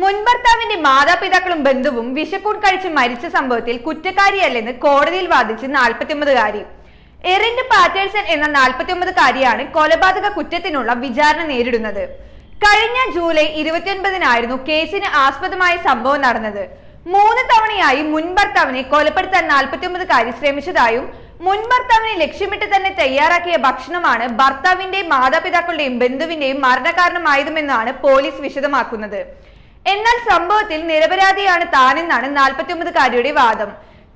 മുൻ ഭർത്താവിന്റെ മാതാപിതാക്കളും ബന്ധുവും വിഷക്കൂൺ കഴിച്ച് മരിച്ച സംഭവത്തിൽ കുറ്റക്കാരിയല്ലെന്ന് കോടതിയിൽ വാദിച്ച് നാൽപ്പത്തിയൊമ്പതുകാരി എറിന്റ് പാറ്റേഴ്സൺ എന്ന നാൽപ്പത്തിയൊമ്പതുകാരിയാണ് കൊലപാതക കുറ്റത്തിനുള്ള വിചാരണ നേരിടുന്നത്. കഴിഞ്ഞ ജൂലൈ ഇരുപത്തിയൊൻപതിനായിരുന്നു കേസിന് ആസ്പദമായ സംഭവം നടന്നത്. മൂന്ന് തവണയായി മുൻ ഭർത്താവിനെ കൊലപ്പെടുത്താൻ നാൽപ്പത്തിയൊമ്പതുകാരി ശ്രമിച്ചതായും മുൻ ഭർത്താവിനെ ലക്ഷ്യമിട്ട് തന്നെ തയ്യാറാക്കിയ ഭക്ഷണമാണ് ഭർത്താവിന്റെയും മാതാപിതാക്കളുടെയും ബന്ധുവിന്റെയും മരണകാരണമായതുമെന്നാണ് പോലീസ് വിശദമാക്കുന്നത്. എന്നാൽ സംഭവത്തിൽ നിരപരാധിയാണ് താനെന്നാണ് നാൽപ്പത്തിയൊമ്പതുകാരിയുടെ വാദം.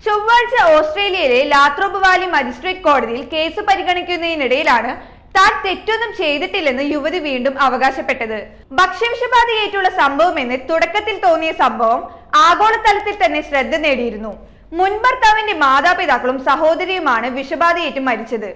ചൊവ്വാഴ്ച ഓസ്ട്രേലിയയിലെ ലാത്രോബ് മജിസ്ട്രേറ്റ് കോടതിയിൽ കേസ് പരിഗണിക്കുന്നതിനിടയിലാണ് താൻ തെറ്റൊന്നും ചെയ്തിട്ടില്ലെന്ന് യുവതി വീണ്ടും അവകാശപ്പെട്ടത്. ഭക്ഷ്യവിഷബാധയേറ്റുള്ള സംഭവമെന്ന് തുടക്കത്തിൽ തോന്നിയ സംഭവം ആഗോളതലത്തിൽ തന്നെ ശ്രദ്ധ നേടിയിരുന്നു. മുൻ ഭർത്താവിന്റെ മാതാപിതാക്കളും സഹോദരിയുമാണ് വിഷബാധയേറ്റ് മരിച്ചത്.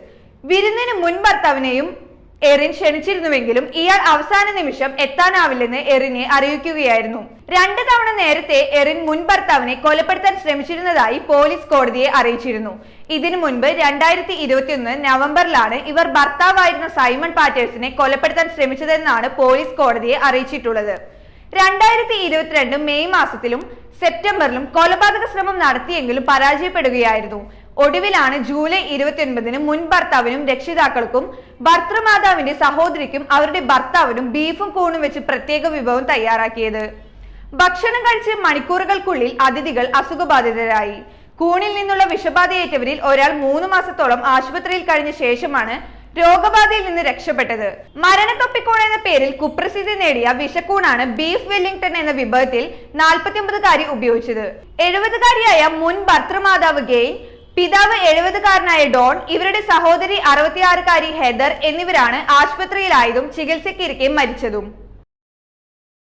വിരുന്നിന് മുൻ ഭർത്താവിനെയും എറിൻ ക്ഷണിച്ചിരുന്നുവെങ്കിലും ഇയാൾ അവസാന നിമിഷം എത്താനാവില്ലെന്ന് എറിനെ അറിയിക്കുകയായിരുന്നു. രണ്ടു തവണ നേരത്തെ എറിൻ മുൻ ഭർത്താവിനെ കൊലപ്പെടുത്താൻ ശ്രമിച്ചിരുന്നതായി പോലീസ് കോടതിയെ അറിയിച്ചിരുന്നു. ഇതിനു മുൻപ് രണ്ടായിരത്തി ഇരുപത്തിയൊന്ന് നവംബറിലാണ് ഇവർ ഭർത്താവായിരുന്ന സൈമൺ പാറ്റേഴ്സിനെ കൊലപ്പെടുത്താൻ ശ്രമിച്ചതെന്നാണ് പോലീസ് കോടതിയെ അറിയിച്ചിട്ടുള്ളത്. രണ്ടായിരത്തി ഇരുപത്തിരണ്ട് മെയ് മാസത്തിലും സെപ്റ്റംബറിലും കൊലപാതക ശ്രമം നടത്തിയെങ്കിലും പരാജയപ്പെടുകയായിരുന്നു. ഒടുവിലാണ് ജൂലൈ ഇരുപത്തിയൊൻപതിന് മുൻ ഭർത്താവിനും രക്ഷിതാക്കൾക്കും ഭർത്തൃമാതാവിന്റെ സഹോദരിക്കും അവരുടെ ഭർത്താവിനും ബീഫും കൂണും വെച്ച് പ്രത്യേക വിഭവം തയ്യാറാക്കിയത്. ഭക്ഷണം കഴിച്ച് മണിക്കൂറുകൾക്കുള്ളിൽ അതിഥികൾ അസുഖബാധിതരായി. കൂണിൽ നിന്നുള്ള വിഷബാധയേറ്റവരിൽ ഒരാൾ മൂന്ന് മാസത്തോളം ആശുപത്രിയിൽ കഴിഞ്ഞ ശേഷമാണ് രോഗബാധയിൽ നിന്ന് രക്ഷപ്പെട്ടത്. മരണത്തൊപ്പിക്കോൺ എന്ന പേരിൽ കുപ്രസിദ്ധി നേടിയ വിഷക്കൂണാണ് ബീഫ് വെല്ലിംഗ്ടൺ എന്ന വിഭവത്തിൽ നാൽപ്പത്തിയൊമ്പതുകാരി ഉപയോഗിച്ചത്. എഴുപതുകാരിയായ മുൻ ഭർത്തൃമാതാവ് ഗെയിൻ പിതാവ് എഴുപതുകാരനായ ഡോൺ ഇവരുടെ സഹോദരി അറുപത്തിയാറുകാരി ഹെദർ എന്നിവരാണ് ആശുപത്രിയിലായതും ചികിത്സയ്ക്കിരിക്കെ മരിച്ചതും.